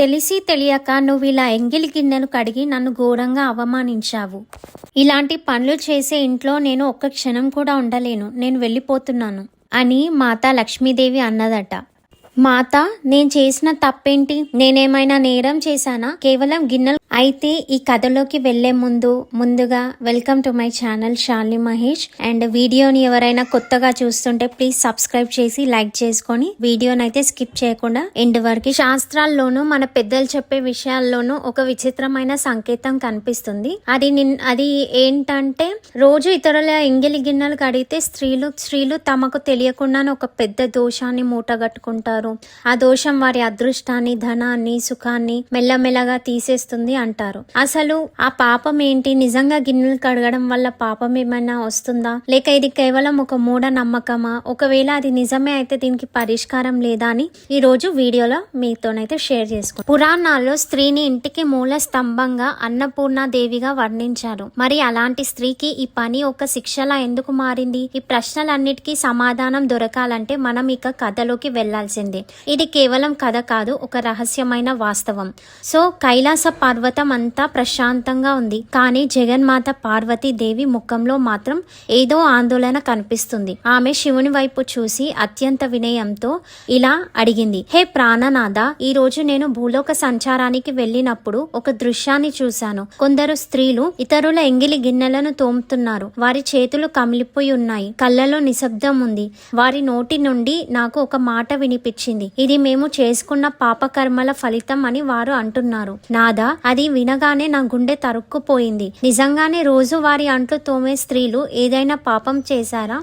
తెలిసి తెలియక నువ్వు ఇలా ఎంగిలి గిన్నెలు కడిగి నన్ను ఘోరంగా అవమానించావు. ఇలాంటి పనులు చేసే ఇంట్లో నేను ఒక్క క్షణం కూడా ఉండలేను. నేను వెళ్ళిపోతున్నాను అని మాత లక్ష్మీదేవి అన్నదట. మాత నేను చేసిన తప్పేంటి? నేనేమైనా నేరం చేశానా? కేవలం గిన్నెలు అయితే ఈ కథలోకి వెళ్ళే ముందు ముందుగా welcome to my channel Shali Mahesh and వీడియోని ఎవరైనా కొత్తగా చూస్తుంటే ప్లీజ్ సబ్స్క్రైబ్ చేసి లైక్ చేసుకొని వీడియోని అయితే స్కిప్ చేయకుండా ఎండ్ వరకు శాస్త్రాల్లోనూ మన పెద్దలు చెప్పే విషయాల్లోనూ ఒక విచిత్రమైన సంకేతం కనిపిస్తుంది. అది నిన్ అది ఏంటంటే రోజు ఇతరుల ఎంగిలి గిన్నెలు కడిగితే స్త్రీలు స్త్రీలు తమకు తెలియకుండానే ఒక పెద్ద దోషాన్ని మూటగట్టుకుంటారు ఆ దోషం వారి అదృష్టాన్ని ధనాన్ని సుఖాన్ని మెల్లమెల్లగా తీసేస్తుంది. అంటారు. అసలు ఆ పాపం ఏంటి? నిజంగా గిన్నెలు కడగడం వల్ల పాపం ఏమైనా వస్తుందా? లేక ఇది కేవలం ఒక మూఢ నమ్మకమా? ఒకవేళ అది నిజమే అయితే దీనికి పరిష్కారం లేదా అని ఈ రోజు వీడియోలో మీతోనైతే షేర్ చేసుకో పురాణాల్లో స్త్రీని ఇంటికి మూల స్తంభంగా అన్నపూర్ణ దేవిగా వర్ణించారు. మరి అలాంటి స్త్రీకి ఈ పని ఒక శిక్షలా ఎందుకు మారింది? ఈ ప్రశ్నలన్నిటికీ సమాధానం దొరకాలంటే మనం ఇక కథలోకి వెళ్ళాల్సిందే. ఇది కేవలం కథ కాదు ఒక రహస్యమైన వాస్తవం. సో కైలాస పర్వత అంతా ప్రశాంతంగా ఉంది. కానీ జగన్మాత పార్వతీ దేవి ముఖంలో మాత్రం ఏదో ఆందోళన కనిపిస్తుంది. ఆమె శివుని వైపు చూసి అత్యంత వినయంతో ఇలా అడిగింది. హే ప్రాణనాథ ఈ రోజు నేను భూలోక సంచారానికి వెళ్ళినప్పుడు ఒక దృశ్యాన్ని చూశాను. కొందరు స్త్రీలు ఇతరుల ఎంగిలి గిన్నెలను తోముతున్నారు. వారి చేతులు కమిలిపోయి ఉన్నాయి. కళ్ళలో నిశ్శబ్దం ఉంది. వారి నోటి నుండి నాకు ఒక మాట వినిపించింది. ఇది మేము చేసుకున్న పాపకర్మల ఫలితం అని వారు అంటున్నారు. నాదా అది వినగానే నా గుండె తరుక్కుపోయింది. నిజంగానే రోజు వారి అంట్లు తోమే స్త్రీలు ఏదైనా పాపం చేశారా?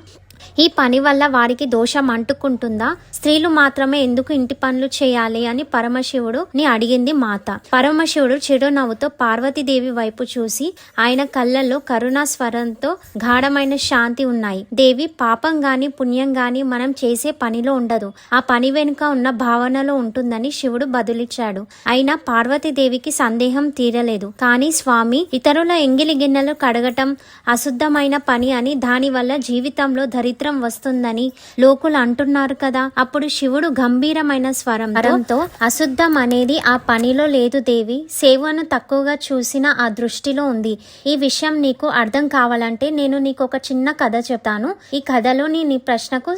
ఈ పని వల్ల వారికి దోషం అంటుకుంటుందా? స్త్రీలు మాత్రమే ఎందుకు ఇంటి పనులు చేయాలి అని పరమశివుడు ని అడిగింది మాత. పరమశివుడు చిరునవ్వుతో పార్వతీదేవి వైపు చూసి ఆయన కళ్ళల్లో కరుణా స్వరంతో గాఢమైన శాంతి ఉన్నాయి. దేవి పాపం గాని పుణ్యం గాని మనం చేసే పనిలో ఉండదు. ఆ పని వెనుక ఉన్న భావనలో ఉంటుందని శివుడు బదులిచ్చాడు. అయినా పార్వతీదేవికి సందేహం తీరలేదు. కానీ స్వామి ఇతరుల ఎంగిలి గిన్నెలు కడగటం అశుద్ధమైన పని అని దానివల్ల జీవితంలో దరిద్రం వస్తుందని లోకులు అంటున్నారు కదా. అప్పుడు శివుడు గంభీరమైన స్వరంతో అశుద్ధం అనేది ఆ పనిలో లేదు దేవి. సేవను తక్కువగా చూసిన ఆ దృష్టిలో ఉంది. ఈ విషయం నీకు అర్థం కావాలంటే నేను నీకు ఒక చిన్న కథ చెప్తాను. ఈ కథలో నీ నీ ప్రశ్నకు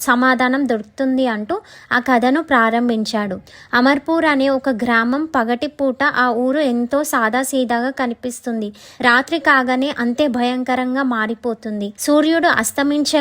సమాధానం దొరుకుతుంది అంటూ ఆ కథను ప్రారంభించాడు. అమర్పూర్ అనే ఒక గ్రామం పగటి పూట ఆ ఊరు ఎంతో సాదాసీదాగా కనిపిస్తుంది. రాత్రి కాగానే అంతే భయంకరంగా మారిపోతుంది. సూర్యుడు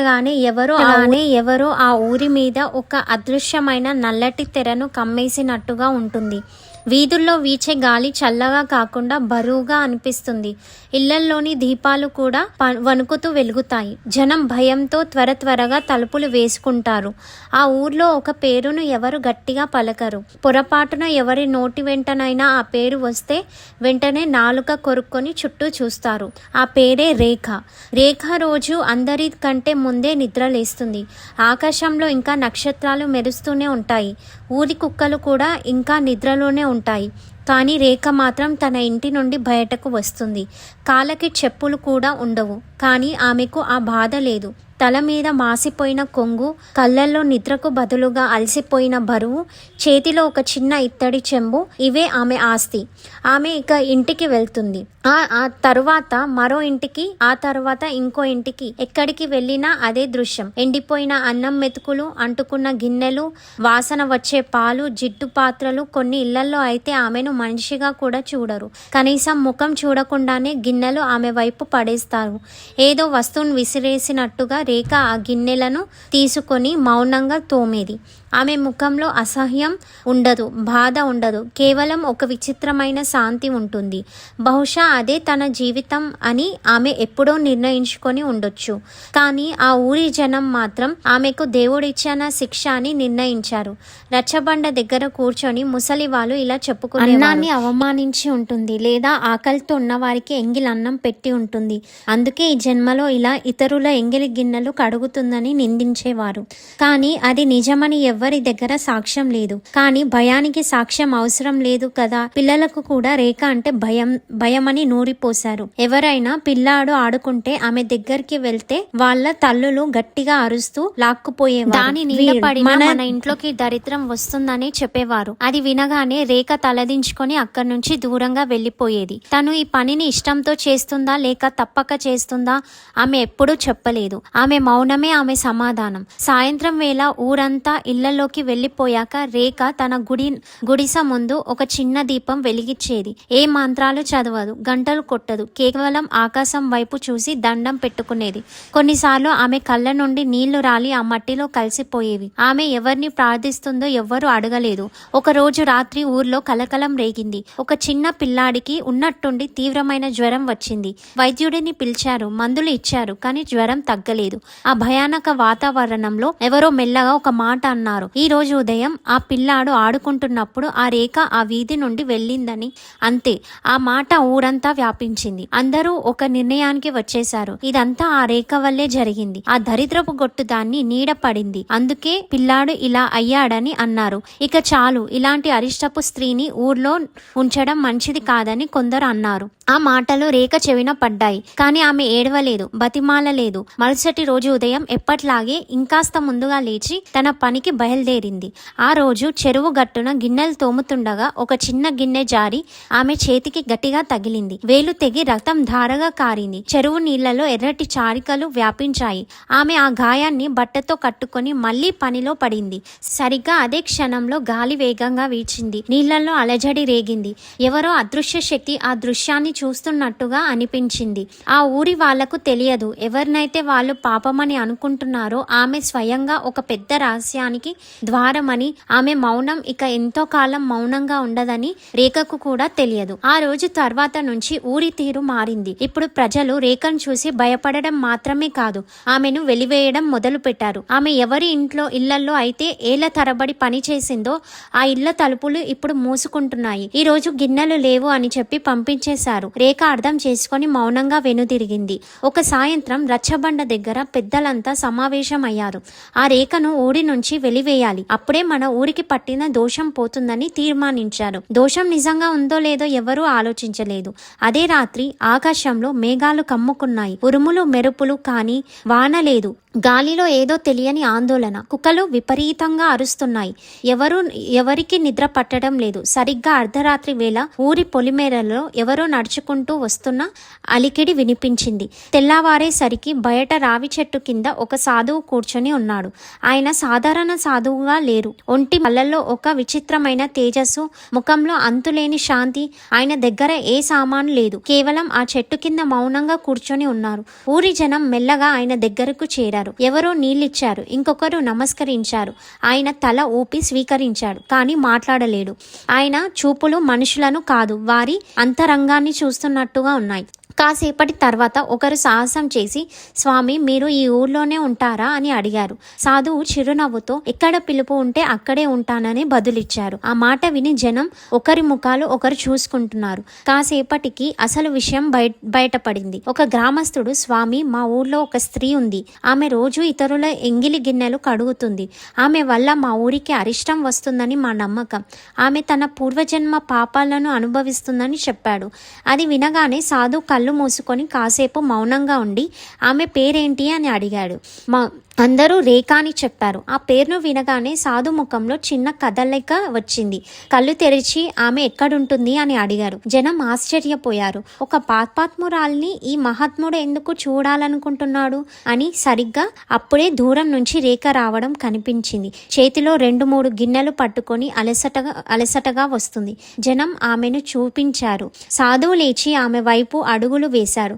అస్తమించగానే ఎవరో ఆనే ఎవరో ఆ ఊరి మీద ఒక అదృశ్యమైన నల్లటి తెరను కమ్మేసినట్టుగా ఉంటుంది. వీధుల్లో వీచే గాలి చల్లగా కాకుండా బరువుగా అనిపిస్తుంది. ఇళ్ళల్లోని దీపాలు కూడా వణుకుతూ వెలుగుతాయి. జనం భయంతో త్వర త్వరగా తలుపులు వేసుకుంటారు. ఆ ఊర్లో ఒక పేరును ఎవరు గట్టిగా పలకరు. పొరపాటున ఎవరి నోటి వెంటనైనా ఆ పేరు వస్తే వెంటనే నాలుక కొరుక్కొని చుట్టూ చూస్తారు. ఆ పేరే రేఖ. రేఖ రోజు అందరి కంటే ముందే నిద్రలేస్తుంది. ఆకాశంలో ఇంకా నక్షత్రాలు మెరుస్తూనే ఉంటాయి. ఊరి కుక్కలు కూడా ఇంకా నిద్రలోనే ఉంటాయి. కానీ రేఖ మాత్రం తన ఇంటి నుండి బయటకు వస్తుంది. కాళ్ళకి చెప్పులు కూడా ఉండవు. కానీ ఆమెకు ఆ బాధ లేదు. తల మీద మాసిపోయిన కొంగు కళ్ళల్లో నిద్రకు బదులుగా అలసిపోయిన బరువు చేతిలో ఒక చిన్న ఇత్తడి చెంబు ఇవే ఆమె ఆస్తి. ఆమె ఇక ఇంటికి వెళ్తుంది. ఆ ఆ తరువాత మరో ఇంటికి ఆ తర్వాత ఇంకో ఇంటికి ఎక్కడికి వెళ్ళినా అదే దృశ్యం. ఎండిపోయిన అన్నం మెతుకులు అంటుకున్న గిన్నెలు వాసన వచ్చే పాలు జిడ్డు పాత్రలు కొన్ని ఇళ్ళలో అయితే ఆమెను మనిషిగా కూడా చూడరు. కనీసం ముఖం చూడకుండానే గిన్నెలు ఆమె వైపు పడేస్తారు. ఏదో వస్తువును విసిరేసినట్టుగా రేఖ ఆ గిన్నెలను తీసుకొని మౌనంగా తోమేది. ఆమె ముఖంలో అసహ్యం ఉండదు బాధ ఉండదు. కేవలం ఒక విచిత్రమైన శాంతి ఉంటుంది. బహుశా అదే తన జీవితం అని ఆమె ఎప్పుడో నిర్ణయించుకొని ఉండొచ్చు. కానీ ఆ ఊరి జనం మాత్రం ఆమెకు దేవుడిచ్చిన శిక్ష అని నిర్ణయించారు. రచ్చబండ దగ్గర కూర్చొని ముసలి వాళ్ళు ఇలా చెప్పుకునే అన్నాన్ని అవమానించి ఉంటుంది లేదా ఆకలితో ఉన్నవారికి ఎంగిల్ ఎంగిలి అన్నం పెట్టి ఉంటుంది. అందుకే ఈ జన్మలో ఇలా ఇతరుల ఎంగిలి గిన్నెలు కడుగుతుందని నిందించేవారు. కానీ అది నిజమని ఎవ్వరి దగ్గర సాక్ష్యం లేదు. కానీ భయానికి సాక్ష్యం అవసరం లేదు కదా. పిల్లలకు కూడా రేఖ అంటే భయం భయమని నూరిపోశారు. ఎవరైనా పిల్లాడు ఆడుకుంటే ఆమె దగ్గరికి వెళ్తే వాళ్ళ తల్లులు గట్టిగా అరుస్తూ లాక్కుపోయేవారు. దాని నీడపడిన మన ఇంట్లోకి దరిద్రం వస్తుందని చెప్పేవారు. అది వినగానే రేఖ తలదించుకొని అక్కడి నుంచి దూరంగా వెళ్ళిపోయేది తను ఈ పనిని ఇష్టంతో చేస్తుందా లేక తప్పక చేస్తుందా ఆమె ఎప్పుడూ చెప్పలేదు. ఆమె మౌనమే ఆమె సమాధానం. సాయంత్రం వేళ ఊరంతా ఇళ్ళలోకి వెళ్ళిపోయాక రేఖ తన గుడి గుడిస ముందు ఒక చిన్న దీపం వెలిగించేది. ఏ మంత్రాలు చదవదు గంటలు కొట్టదు. కేవలం ఆకాశం వైపు చూసి దండం పెట్టుకునేది. కొన్నిసార్లు ఆమె కళ్ళ నుండి నీళ్ళు రాలి ఆ మట్టిలో కలిసిపోయేవి. ఆమె ఎవరిని ప్రార్థిస్తుందో ఎవ్వరూ అడగలేదు. ఒక రోజు రాత్రి ఊర్లో కలకలం రేగింది. ఒక చిన్న పిల్లాడికి ఉన్నట్టుండి తీవ్రమైన జ్వరం వచ్చింది. వైద్యుడిని పిలిచారు మందులు ఇచ్చారు కానీ జ్వరం తగ్గలేదు. ఆ భయానక వాతావరణంలో ఎవరో మెల్లగా ఒక మాట అన్నారు. ఈ రోజు ఉదయం ఆ పిల్లాడు ఆడుకుంటున్నప్పుడు ఆ రేఖ ఆ వీధి నుండి వెళ్ళిందని అంతే. ఆ మాట ఊరంతా వ్యాపించింది. అందరూ ఒక నిర్ణయానికి వచ్చేశారు. ఇదంతా ఆ రేఖ వల్లే జరిగింది. ఆ దరిద్రపు గొట్టు దాన్ని నీడ పడింది. అందుకే పిల్లాడు ఇలా అయ్యాడని అన్నారు. ఇక చాలు. ఇలాంటి అరిష్టపు స్త్రీని ఊర్లో ఉంచడం మంచిది కాదని కొందరు అన్నారు. ఆ మాటలు రేఖ చెవిన పడ్డాయి. కానీ ఆమె ఏడవలేదు. బతిమాలలేదు. మరుసటి రోజు ఉదయం ఎప్పట్లాగే ఇంకాస్త ముందుగా లేచి తన పనికి బయలుదేరింది. ఆ రోజు చెరువు గట్టున గిన్నెలు తోముతుండగా ఒక చిన్న గిన్నె జారి ఆమె చేతికి గట్టిగా తగిలింది. వేలు తెగి రక్తం ధారగా కారింది. చెరువు నీళ్ళలో ఎర్రటి చారికలు వ్యాపించాయి. ఆమె ఆ గాయాన్ని బట్టతో కట్టుకొని మళ్ళీ పనిలో పడింది. సరిగ్గా అదే క్షణంలో గాలి వేగంగా వీచింది. నీళ్ళలో అలజడి రేగింది. ఎవరో అదృశ్య శక్తి ఆ దృశ్యాన్ని చూస్తున్నట్టుగా అనిపించింది. ఆ ఊరి వాళ్ళకు తెలియదు. ఎవరినైతే వాళ్ళు పాపమని అనుకుంటున్నారో ఆమె స్వయంగా ఒక పెద్ద రహస్యానికి ద్వారమని. ఆమె మౌనం ఇక ఎంతో కాలం మౌనంగా ఉండదని రేఖకు కూడా తెలియదు. ఆ రోజు తర్వాత నుంచి ఊరి తీరు మారింది. ఇప్పుడు ప్రజలు రేఖను చూసి భయపడడం మాత్రమే కాదు ఆమెను వెలివేయడం మొదలు పెట్టారు ఆమె ఎవరి ఇంట్లో ఇళ్ళలో అయితే ఏళ్ళ తరబడి పని చేసిందో ఆ ఇళ్ళ తలుపులు ఇప్పుడు మూసుకుంటున్నాయి. ఈ రోజు గిన్నెలు లేవు అని చెప్పి పంపించేశారు. రేఖ అర్థం చేసుకొని మౌనంగా వెనుదిరిగింది. ఒక సాయంత్రం రచ్చబండ దగ్గర పెద్దలంతా సమావేశమయ్యారు. ఆ రేఖను ఊడి నుంచి వెలి వదిలివేయాలి అప్పుడే మన ఊరికి పట్టిన దోషం పోతుందని తీర్మానించారు. దోషం నిజంగా ఉందో లేదో ఎవరూ ఆలోచించలేదు. అదే రాత్రి ఆకాశంలో మేఘాలు కమ్ముకున్నాయి. ఉరుములు మెరుపులు కానీ వాన లేదు. గాలిలో ఏదో తెలియని ఆందోళన. కుక్కలు విపరీతంగా అరుస్తున్నాయి. ఎవరు ఎవరికి నిద్ర పట్టడం లేదు. సరిగ్గా అర్ధరాత్రి వేళ ఊరి పొలిమేరలో ఎవరో నడుచుకుంటూ వస్తున్న అలికిడి వినిపించింది. తెల్లవారేసరికి బయట రావి చెట్టు కింద ఒక సాధువు కూర్చొని ఉన్నాడు. ఆయన సాధారణ సాధువుగా లేరు. ఒంటి మల్లల్లో ఒక విచిత్రమైన తేజస్సు ముఖంలో అంతులేని శాంతి ఆయన దగ్గర ఏ సామాను లేదు. కేవలం ఆ చెట్టు కింద మౌనంగా కూర్చొని ఉన్నారు. ఊరి జనం మెల్లగా ఆయన దగ్గరకు చేరారు. ఎవరో నీళ్ళిచ్చారు ఇంకొకరు నమస్కరించారు. ఆయన తల ఊపి స్వీకరించాడు కానీ మాట్లాడలేడు. ఆయన చూపులు మనుషులను కాదు వారి అంతరంగాన్ని చూస్తున్నట్టుగా ఉన్నాయి. కాసేపటి తర్వాత ఒకరు సాహసం చేసి స్వామి మీరు ఈ ఊర్లోనే ఉంటారా? అని అడిగారు. సాధువు చిరునవ్వుతో ఎక్కడ పిలుపు ఉంటే అక్కడే ఉంటానని బదులిచ్చారు. ఆ మాట విని జనం ఒకరి ముఖాలు ఒకరు చూసుకుంటున్నారు. కాసేపటికి అసలు విషయం బయట బయటపడింది. ఒక గ్రామస్తుడు స్వామి మా ఊర్లో ఒక స్త్రీ ఉంది. ఆమె రోజు ఇతరుల ఎంగిలి గిన్నెలు కడుగుతుంది. ఆమె వల్ల మా ఊరికి అరిష్టం వస్తుందని మా నమ్మకం. ఆమె తన పూర్వజన్మ పాపాలను అనుభవిస్తుందని చెప్పాడు. అది వినగానే సాధు కళ్ళు మూసుకొని కాసేపు మౌనంగా ఉండి ఆమె పేరేంటి? అని అడిగాడు. మా అందరూ రేఖ అని చెప్పారు. ఆ పేరును వినగానే సాధు ముఖంలో చిన్న కదలిక వచ్చింది. కళ్ళు తెరిచి ఆమె ఎక్కడుంటుంది? అని అడిగారు. జనం ఆశ్చర్యపోయారు. ఒక పాపాత్మురాల్ని ఈ మహాత్ముడు ఎందుకు చూడాలనుకుంటున్నాడు? అని సరిగ్గా అప్పుడే దూరం నుంచి రేఖ రావడం కనిపించింది. చేతిలో రెండు మూడు గిన్నెలు పట్టుకొని అలసటగా అలసటగా వస్తుంది. జనం ఆమెను చూపించారు. సాధువు లేచి ఆమె వైపు అడుగు అడుగులు వేశారు.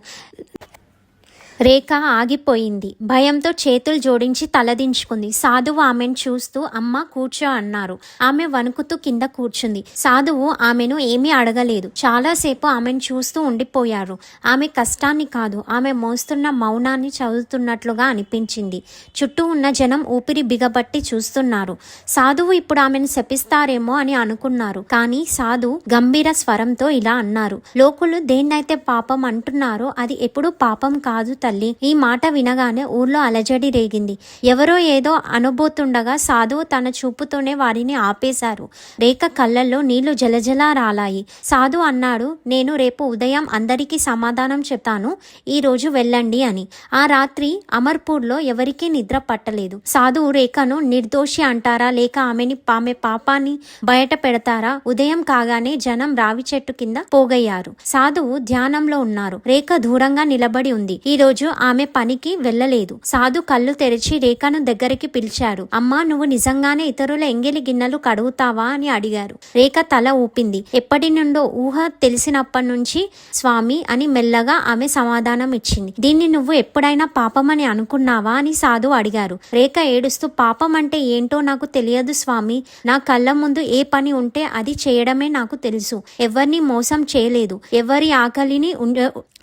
రేఖ ఆగిపోయింది. భయంతో చేతులు జోడించి తలదించుకుంది సాధువు ఆమెను చూస్తూ అమ్మ కూర్చో అన్నారు. ఆమె వణుకుతూ కింద కూర్చుంది. సాధువు ఆమెను ఏమీ అడగలేదు. చాలాసేపు ఆమెను చూస్తూ ఉండిపోయారు. ఆమె కష్టాన్ని కాదు ఆమె మోస్తున్న మౌనాన్ని చదువుతున్నట్లుగా అనిపించింది. చుట్టూ ఉన్న జనం ఊపిరి బిగబట్టి చూస్తున్నారు. సాధువు ఇప్పుడు ఆమెను శపిస్తారేమో అని అనుకున్నారు. కానీ సాధు గంభీర స్వరంతో ఇలా అన్నారు. లోకులు దేన్నైతే పాపం అంటున్నారో అది ఎప్పుడూ పాపం కాదు తల్లి ఈ మాట వినగానే ఊర్లో అలజడి రేగింది. ఎవరో ఏదో అనుబోతుండగా సాధువు తన చూపుతోనే వారిని ఆపేశారు. రేఖ కళ్ళల్లో నీళ్ళు జలజలా రాలాయి. సాధు అన్నాడు నేను రేపు ఉదయం అందరికీ సమాధానం చెప్తాను. ఈ రోజు వెళ్ళండి అని. ఆ రాత్రి అమర్పూర్లో ఎవరికీ నిద్ర పట్టలేదు. సాధువు రేఖను నిర్దోషి అంటారా? లేక ఆమెని ఆమె పాపాన్ని బయట పెడతారా? ఉదయం కాగానే జనం రావి చెట్టు కింద పోగయ్యారు. సాధువు ధ్యానంలో ఉన్నారు. రేఖ దూరంగా నిలబడి ఉంది. ఈ రోజు ఆమె పనికి వెళ్ళలేదు. సాధు కళ్ళు తెరిచి రేఖను దగ్గరికి పిలిచారు అమ్మా నువ్వు నిజంగానే ఇతరుల ఎంగిలి గిన్నెలు కడుగుతావా అని అడిగారు. రేఖ తల ఊపింది. ఎప్పటి నుండో ఊహ తెలిసినప్పటి నుంచి స్వామి అని మెల్లగా ఆమె సమాధానం ఇచ్చింది. దీన్ని నువ్వు ఎప్పుడైనా పాపమని అనుకున్నావా అని సాధు అడిగారు. రేఖ ఏడుస్తూ పాపం అంటే ఏంటో నాకు తెలియదు స్వామి. నా కళ్ళ ముందు ఏ పని ఉంటే అది చేయడమే నాకు తెలుసు. ఎవరిని మోసం చేయలేదు. ఎవరి ఆకలిని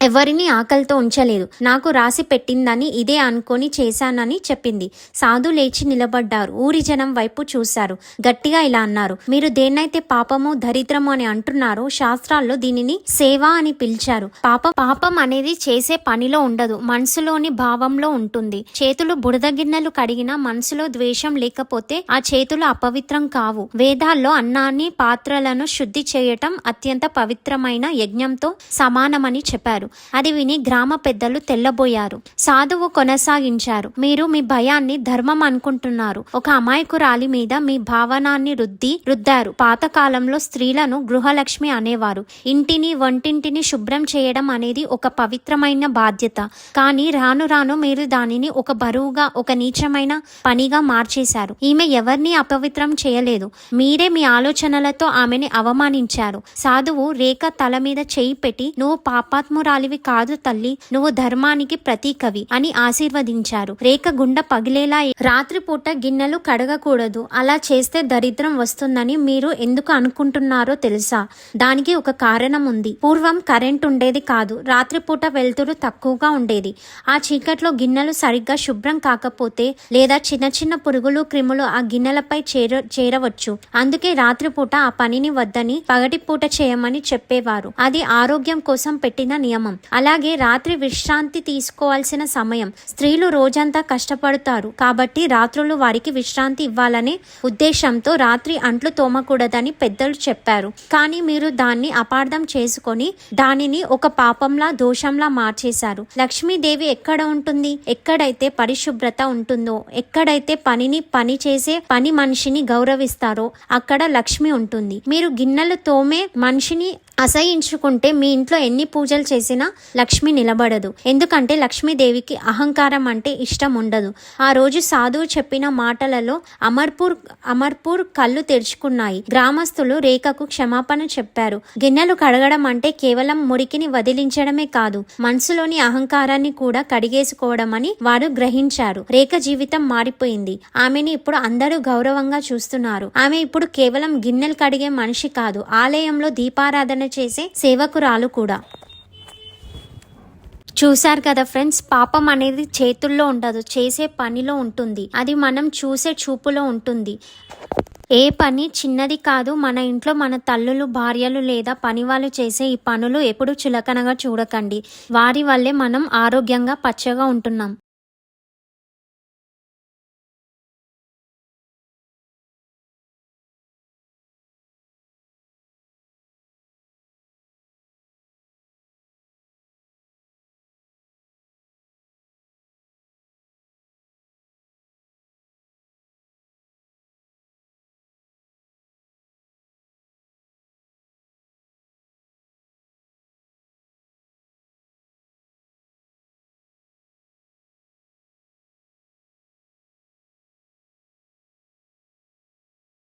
ఎవరిని ఆకలితో ఉంచలేదు. నాకు రాసి పెట్టిందని ఇదే అనుకొని చేశానని చెప్పింది. సాధు లేచి నిలబడ్డారు. ఊరి జనం వైపు చూశారు. గట్టిగా ఇలా అన్నారు. మీరు దేన్నైతే పాపము దరిద్రము అని అంటున్నారో శాస్త్రాల్లో దీనిని సేవ అని పిలిచారు. పాప పాపం అనేది చేసే పనిలో ఉండదు. మనసులోని భావంలో ఉంటుంది. చేతులు బుడద గిన్నెలు కడిగినా మనసులో ద్వేషం లేకపోతే ఆ చేతులు అపవిత్రం కావు. వేదాల్లో అన్నాన్ని పాత్రలను శుద్ధి చేయటం అత్యంత పవిత్రమైన యజ్ఞంతో సమానమని చెప్పారు. అది విని గ్రామ పెద్దలు తెల్ల తెల్లబోయారు సాధువు కొనసాగించారు. మీరు మీ భయాన్ని ధర్మం అనుకుంటున్నారు. ఒక అమాయకురాలి మీద మీ భావనాన్ని రుద్ది రుద్దారు. పాతకాలంలో స్త్రీలను గృహలక్ష్మి అనేవారు. ఇంటిని వంటింటిని శుభ్రం చేయడం అనేది ఒక పవిత్రమైన బాధ్యత. కానీ రాను రాను మీరు దానిని ఒక బరువుగా ఒక నీచమైన పనిగా మార్చేశారు. ఈమె ఎవరిని అపవిత్రం చేయలేదు. మీరే మీ ఆలోచనలతో ఆమెని అవమానించారు. సాధువు రేఖ తల మీద చేయి పెట్టి నువ్వు పాపాత్మురాలివి కాదు తల్లి. నువ్వు ధర్మాన్ని ధర్మానికి ప్రతీకవి అని ఆశీర్వదించారు. రేఖ గుండె పగిలేలా రాత్రిపూట గిన్నెలు కడగకూడదు. అలా చేస్తే దరిద్రం వస్తుందని మీరు ఎందుకు అనుకుంటున్నారో తెలుసా? దానికి ఒక కారణం ఉంది. పూర్వం కరెంట్ ఉండేది కాదు. రాత్రిపూట వెలుతురు తక్కువగా ఉండేది. ఆ చీకట్లో గిన్నెలు సరిగ్గా శుభ్రం కాకపోతే లేదా చిన్న చిన్న పురుగులు క్రిములు ఆ గిన్నెలపై చేర చేరవచ్చు. అందుకే రాత్రిపూట ఆ పనిని వద్దని పగటిపూట చేయమని చెప్పేవారు. అది ఆరోగ్యం కోసం పెట్టిన నియమం. అలాగే రాత్రి విశ్రాంతి తీసుకోవాల్సిన సమయం. స్త్రీలు రోజంతా కష్టపడతారు. కాబట్టి రాత్రులు వారికి విశ్రాంతి ఇవ్వాలనే ఉద్దేశంతో రాత్రి అంట్లు తోమకూడదని పెద్దలు చెప్పారు. కానీ మీరు దాన్ని అపార్థం చేసుకొని దానిని ఒక పాపంలా దోషంలా మార్చేశారు. లక్ష్మీదేవి ఎక్కడ ఉంటుంది? ఎక్కడైతే పరిశుభ్రత ఉంటుందో ఎక్కడైతే పనిని పని చేసే పని మనిషిని గౌరవిస్తారో అక్కడ లక్ష్మి ఉంటుంది. మీరు గిన్నెలు తోమే మనిషిని అసహించుకుంటే మీ ఇంట్లో ఎన్ని పూజలు చేసినా లక్ష్మి నిలబడదు. ఎందుకంటే లక్ష్మీదేవికి అహంకారం అంటే ఇష్టం ఉండదు ఆ రోజు సాధువు చెప్పిన మాటలలో అమర్పూర్ అమర్పూర్ కళ్ళు తెరుచుకున్నాయి. గ్రామస్తులు రేఖకు క్షమాపణ చెప్పారు. గిన్నెలు కడగడం అంటే కేవలం మురికిని వదిలించడమే కాదు మనసులోని అహంకారాన్ని కూడా కడిగేసుకోవడం అని వారు గ్రహించారు. రేఖ జీవితం మారిపోయింది. ఆమెని ఇప్పుడు అందరూ గౌరవంగా చూస్తున్నారు. ఆమె ఇప్పుడు కేవలం గిన్నెలు కడిగే మనిషి కాదు. ఆలయంలో దీపారాధన చేసే సేవకురాలు కూడా. చూశారు కదా ఫ్రెండ్స్ పాపం అనేది చేతుల్లో ఉండదు చేసే పనిలో ఉంటుంది. అది మనం చూసే చూపులో ఉంటుంది. ఏ పని చిన్నది కాదు మన ఇంట్లో మన తల్లులు భార్యలు లేదా పని వాళ్ళు చేసే ఈ పనులు ఎప్పుడు చులకనగా చూడకండి. వారి వల్లే మనం ఆరోగ్యంగా పచ్చగా ఉంటున్నాం.